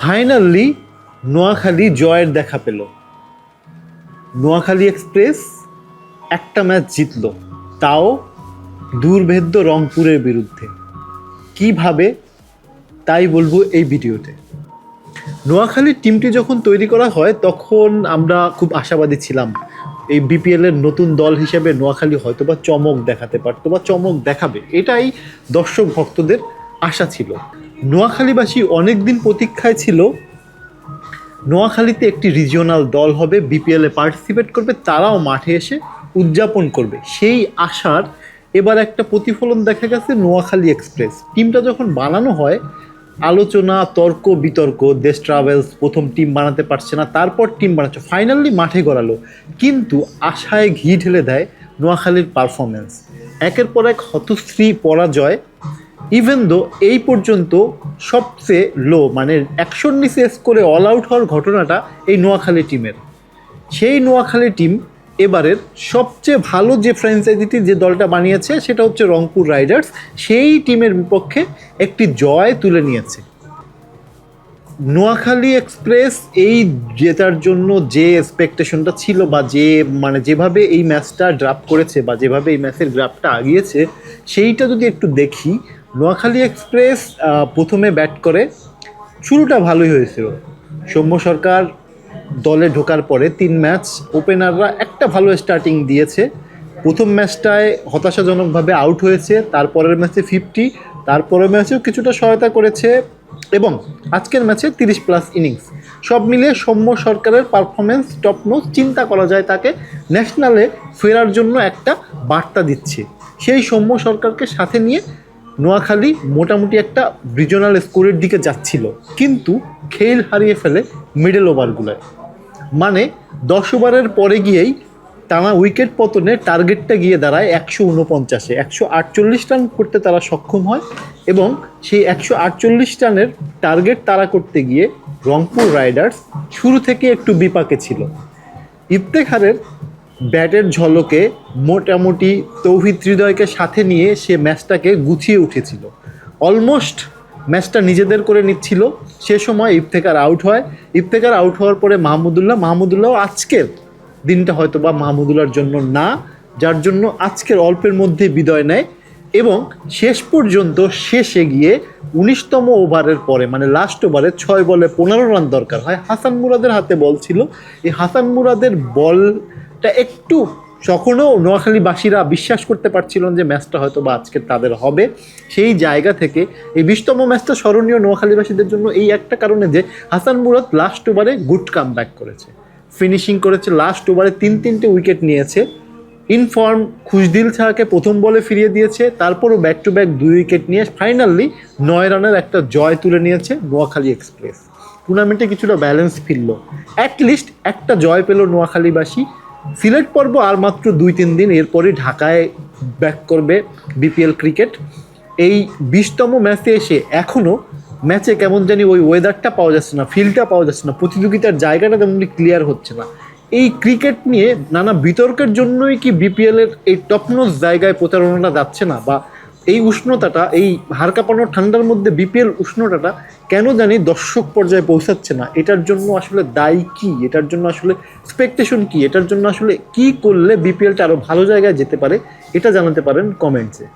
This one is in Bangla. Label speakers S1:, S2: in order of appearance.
S1: ফাইনালি নোয়াখালী জয়ের দেখা পেল। নোয়াখালী এক্সপ্রেস একটা ম্যাচ জিতল, তাও দুর্ভেদ্য রংপুরের বিরুদ্ধে। কীভাবে? তাই বলব এই ভিডিওতে। নোয়াখালীর টিমটি যখন তৈরি করা হয়, তখন আমরা খুব আশাবাদী ছিলাম। এই বিপিএল এর নতুন দল হিসেবে নোয়াখালী হয়তো বা চমক দেখাতে পারতো বা চমক দেখাবে। এটাই দর্শক ভক্তদের আশা ছিল। নোয়াখালীবাসী অনেকদিন প্রতীক্ষায় ছিল, নোয়াখালীতে একটি রিজিওনাল দল হবে বিপিএলে পার্টিসিপেট করবে, তারাও মাঠে এসে উদযাপন করবে। সেই আশার এবার একটা প্রতিফলন দেখা গেছে নোয়াখালী এক্সপ্রেস টিমটা যখন বানানো হয়, আলোচনা, তর্ক, বিতর্ক, দেশ ট্রাভেলস প্রথম টিম বানাতে পারছে না, তারপর টিম বানাচ্ছে ফাইনালি মাঠে গড়ালো। কিন্তু আশায় ঘি ঢেলে দেয় নোয়াখালীর পারফরমেন্স একের পর এক হতশ্রী পরাজয় ইভেন দো এই পর্যন্ত সবচেয়ে লো মানে একশোর নিচে স্কোরে অল আউট হওয়ার ঘটনাটা এই নোয়াখালী টিমের সেই নোয়াখালী টিম এবারের সবচেয়ে ভালো যে ফ্র্যাঞ্চাইজিটি যে দলটা বানিয়েছে, সেটা হচ্ছে রংপুর রাইডার্স। সেই টিমের বিপক্ষে একটি জয় তুলে নিয়েছে। নোয়াখালী এক্সপ্রেস এই জেতার জন্য যে এক্সপেকটেশনটা ছিল বা যে মানে যেভাবে এই ম্যাচটা ড্রাফট করেছে বা যেভাবে এই ম্যাচের গ্রাফটা আগিয়েছে, সেইটা যদি একটু দেখি নোয়াখালী এক্সপ্রেস প্রথমে ব্যাট করে। শুরুটা ভালোই হয়েছিল। সৌম্য সরকার দলে ঢোকার পরে তিন ম্যাচ ওপেনাররা একটা ভালো স্টার্টিং দিয়েছে। প্রথম ম্যাচটায় হতাশাজনকভাবে আউট হয়েছে, তারপরের ম্যাচে ফিফটি তারপরের ম্যাচেও কিছুটা সহায়তা করেছে এবং আজকের ম্যাচে তিরিশ প্লাস ইনিংস সব মিলিয়ে সৌম্য সরকারের পারফরমেন্স টপ নোজ চিন্তা করা যায় তাকে ন্যাশনালে ফেরার জন্য একটা বার্তা দিচ্ছে। সেই সৌম্য সরকারকে সাথে নিয়ে নোয়াখালী মোটামুটি একটা রিজনাল স্কোরের দিকে যাচ্ছিল। কিন্তু খেল হারিয়ে ফেলে মিডল ওভারগুলোয়। মানে দশ ওভারের পরে গিয়েই টানা উইকেট পতনে টার্গেটটা গিয়ে দাঁড়ায় একশো উনপঞ্চাশে। একশো আটচল্লিশ রান করতে তারা সক্ষম হয় এবং সেই একশো আটচল্লিশ রানের টার্গেট তারা করতে গিয়ে রংপুর রাইডার্স শুরু থেকে একটু বিপাকে ছিল। ইফতেখারের ব্যাটের ঝলকে মোটামুটি তৌহিদ হৃদয়কে সাথে নিয়ে সে ম্যাচটাকে গুছিয়ে উঠেছিল। অলমোস্ট ম্যাচটা নিজেদের করে নিচ্ছিল। সে সময় ইফতেকার আউট হয়। ইফতেকার আউট হওয়ার পরে মাহমুদুল্লাহ মাহমুদুল্লাহ আজকের দিনটা হয়তো বা মাহমুদুল্লাহর জন্য না, যার জন্য আজকের অল্পের মধ্যে বিদায় নেয় এবং শেষ পর্যন্ত শেষে গিয়ে উনিশতম ওভারের পরে মানে লাস্ট ওভারে ছয় বলে পনেরো রান দরকার হয়। হাসান মুরাদের হাতে বল ছিল। এই হাসান মুরাদের বলটা একটু তখনও নোয়াখালীবাসীরা বিশ্বাস করতে পারছিলেন যে ম্যাচটা হয়তো বা আজকে তাদের হবে। সেই জায়গা থেকে এই বিশতম ম্যাচটা স্মরণীয় নোয়াখালীবাসীদের জন্য এই একটা কারণে যে হাসান মুরাদ লাস্ট ওভারে গুড কাম ব্যাক করেছে। ফিনিশিং করেছে লাস্ট ওভারে তিন তিনটে উইকেট নিয়েছে। ইনফর্ম খুশদিল ছাহাকে প্রথম বলে ফিরিয়ে দিয়েছে, তারপরও ব্যাক টু ব্যাক দুই উইকেট নিয়ে ফাইনালি নয় রানের একটা জয় তুলে নিয়েছে নোয়াখালী এক্সপ্রেস টুর্নামেন্টে কিছুটা ব্যালেন্স ফিরল। অ্যাটলিস্ট একটা জয় পেল নোয়াখালীবাসী। সিলেট পর্ব আর মাত্র দুই, তিন দিন এরপরই ঢাকায় ব্যাক করবে বিপিএল ক্রিকেট এই বিশতম ম্যাচে এসে এখনও ম্যাচে কেমন জানি ওই ওয়েদারটা পাওয়া যাচ্ছে না ফিলটা পাওয়া যাচ্ছে না, প্রতিযোগিতার জায়গাটা তেমনি ক্লিয়ার হচ্ছে না। এই ক্রিকেট নিয়ে নানা বিতর্কের জন্যই কি বিপিএলের এই টপনোজ জায়গায় প্রচারণাটা যাচ্ছে না? বা এই উষ্ণতাটা, এই হাড় ঠান্ডার মধ্যে বিপিএল উষ্ণতাটা কেন জানি দর্শক পর্যায়ে পৌঁছাচ্ছে না? এটার জন্য আসলে দায়ী কি? এটার জন্য আসলে এক্সপেকটেশন কি? এটার জন্য আসলে কি করলে বিপিএলটা আরও ভালো জায়গায় যেতে পারে? এটা জানাতে পারেন কমেন্টসে